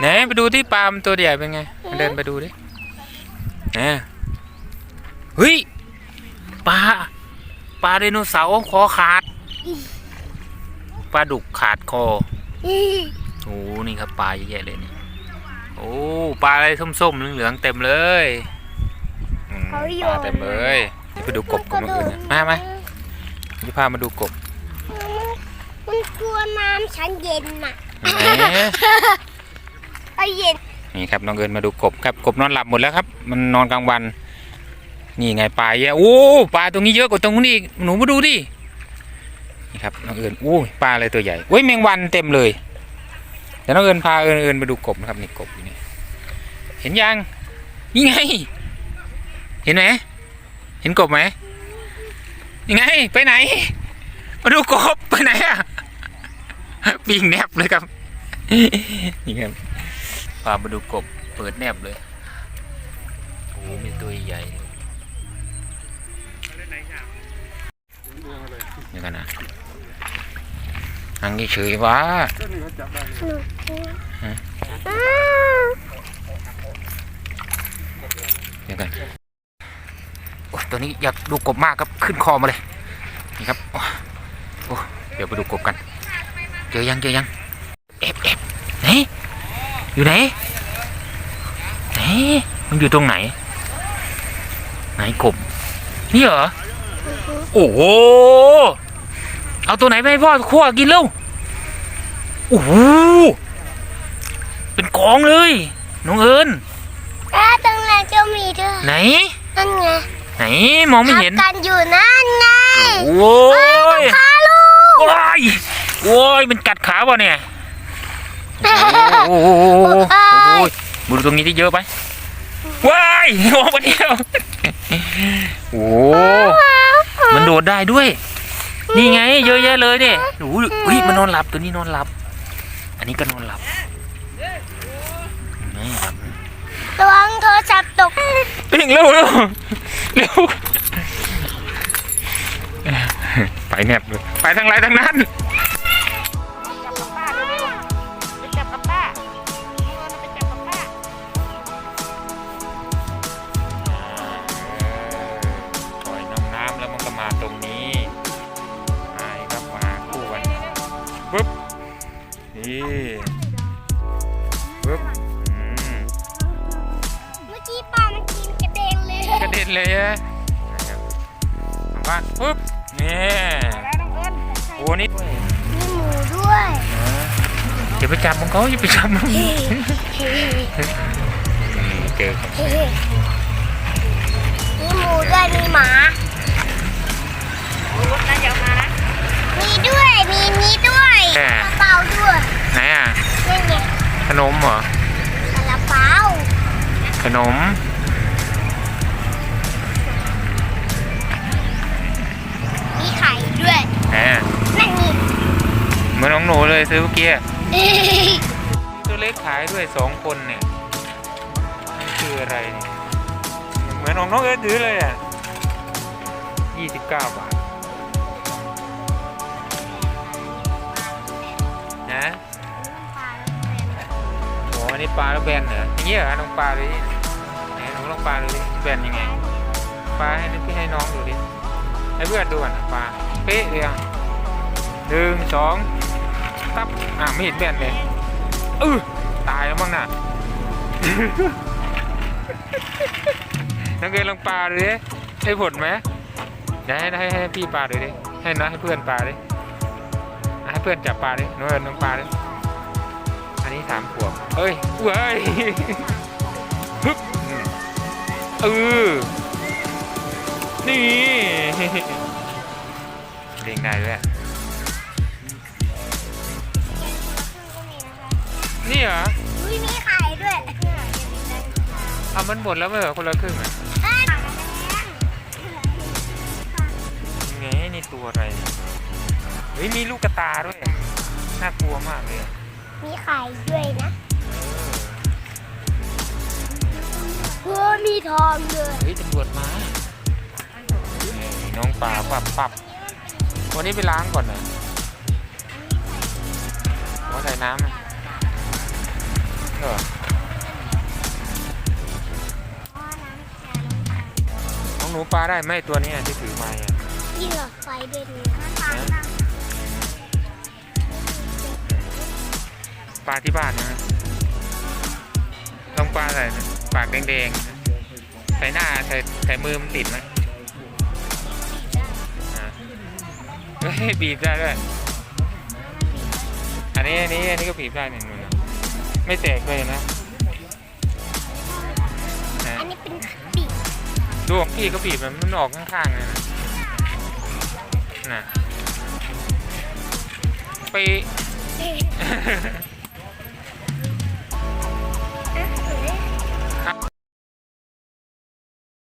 ไหนไปดูที่ปลามันตัวใหญ่เป็นไงเดินไปดูดิไหนเฮ้ยปลาปลาไดโนเสาร์คอขาดปลาดุกขาดคอโอ้นี่ครับปลาเยอะแยะเลยนี่โอ้ปลาอะไรส้มๆเหลืองๆเต็มเลยอืมปลาเต็มเลยไปดูกบกับนกอื่นนะมามาจะพามาดูกบมันกลัวน้ำฉันเย็นน่ะ ไหนไอเย็นนี่ครับน้องเอิญมาดูกบครับกบนอนหลับหมดแล้วครับ มันนอนกลางวัน นี่ไงปลาเยอะโอ้ปลาตรงนี้เยอะกว่าตรงนู้นอีกหนูมาดูดินี่ครับน้องเอิญโอ้ปลาอะไรตัวใหญ่โอ้ยแมงวันเต็มเลยเดี๋ยวน้องเอิญพาเอิญเอิญมาดูกบนะครับนี่กบอยู่นี่เห็นยังนี่ไง เห็นไหมเห็นกบไหมยังไงไปไหน มาดูกบไปไหนอะปิงแนบเลยครับนี่ครับ พามาดูกบเปิดแนบเลย โอ้มีตัวใหญ่เลยนี่กันนะอังนี้เฉยว่าอ้าวนี่กันโอ้ตัวนี้อยากดูกบมากครับขึ้นคอมาเลยนี่ครับโอ้เดี๋ยวไปดูกบกัน เจอยังเจอยังเอฟเอฟไหน อยู่ไหนไหนมันอยู่ตรงไหน ไหนกบนี่เหรอโอ้โหเอาตัวไหนไปให้พ่อคั่วกินเร็วโอ้โหเป็นกองเลยน้องเอิญอ้าวตรงนั้นจะมีด้วยไหนนั่นไงไหนมองไม่เห็นทับกันอยู่นั่นไงโอ้ยพาลูกโอ้ยโอ้ยมันกัดขาป่ะเนี่ยโอ้โหโอ้โหดู ตรงนี้ที่เยอะไปว้ายมองมาเดียวโอ้โหมันโดดได้ด้วย นี่ไง เยอะแยะเลยเนี่ยโอ้โหเฮ้ยมันนอนหลับตัวนี้นอนหลับ อันนี้ก็นอนหลับนี่ครับระวังโทรศัพท์ตกปิ่งเร็วเร็วเร็วไปแนบเลยไปทางไรทางนั้น ปึ๊บอืมเมื่อกี้ปลามันกินกระเด็นเลยกระเด็นเลยอะมาบ้านปึ๊บนี่แล้วน้องเอิญโอ้นี่มีหมูด้วยอย่าไปจับมันเขาอย่าไปจับมันเฮ้อืมเจอครับเฮ้มีหมูด้วย นมเหรอกระเป๋าขนม มีไข่ด้วยแหมนั่นนี่เหมือนน้องหนูเลยซื้อเมื่อกี้ตัวเล็กขายด้วยสองคนเนี่ยนี่คืออะไรเนี่ยเหมือนของน้องเอิร์ธถือเลยอะยี่สิบเก้าบาท ปลาแล้วแบนเหรออย่างเงี้ยเหรอน้องปลาเลยดิไหนหนูลองปลาดูดิแบนยังไง ปลาให้พี่ให้น้องดูดิให้เพื่อนดูก่อนนะปลาเป๊ะเลยอะหนึ่งสองตับอะไม่เห็นแบนเลยเออตายแล้วมั้งน่ะน้องเกลลองปลาดูดิให้ผลไหมเดี๋ยวให้ให้ให้พี่ปลาดูดิให้น้องให้เพื่อนปลาดิให้เพื่อนจับปลาดิน้องเอิญน้องปลาดิ นนี้สามขวบเอ้ยเว้ยฮึบอืมเออนี่เด้งได้ด้วยอะนี่เหรออุ้ยมีไข่ด้วยเอามันหมดแล้วไม่เหรอคนละครึ่งอะเอ้ยไงนี่ตัวอะไรเนี่ยเฮ้ยมีลูกกระตาด้วย น่ากลัวมากเลยอะ มีขายด้วยนะเพื่อมีทองด้วยเฮ้ยตำรวจมาน้องปลาปรับปรับวันนี้ไปล้างก่อนหน่อว่าใส่น้ำอะเออน้องหนูปลาได้ไหมตัวนี้ที่ถือมาอะเหยื่อไฟเด้วยนี่ ปลาที่บ้านนะลองปลาอะไรนะปากแดงๆนะใส่หน้าใส่ใส่มือมันติดไหมอ่าเฮ้ยบีบได้ด้วย อันนี้อันนี้อันนี้ก็บีบได้หนึ่งมือนะไม่แตกเลยนะนะอันนี้เป็นปีกดูของพี่ก็บีบมันมันออกข้างๆเลยนะน่ะไปเอ๊ะ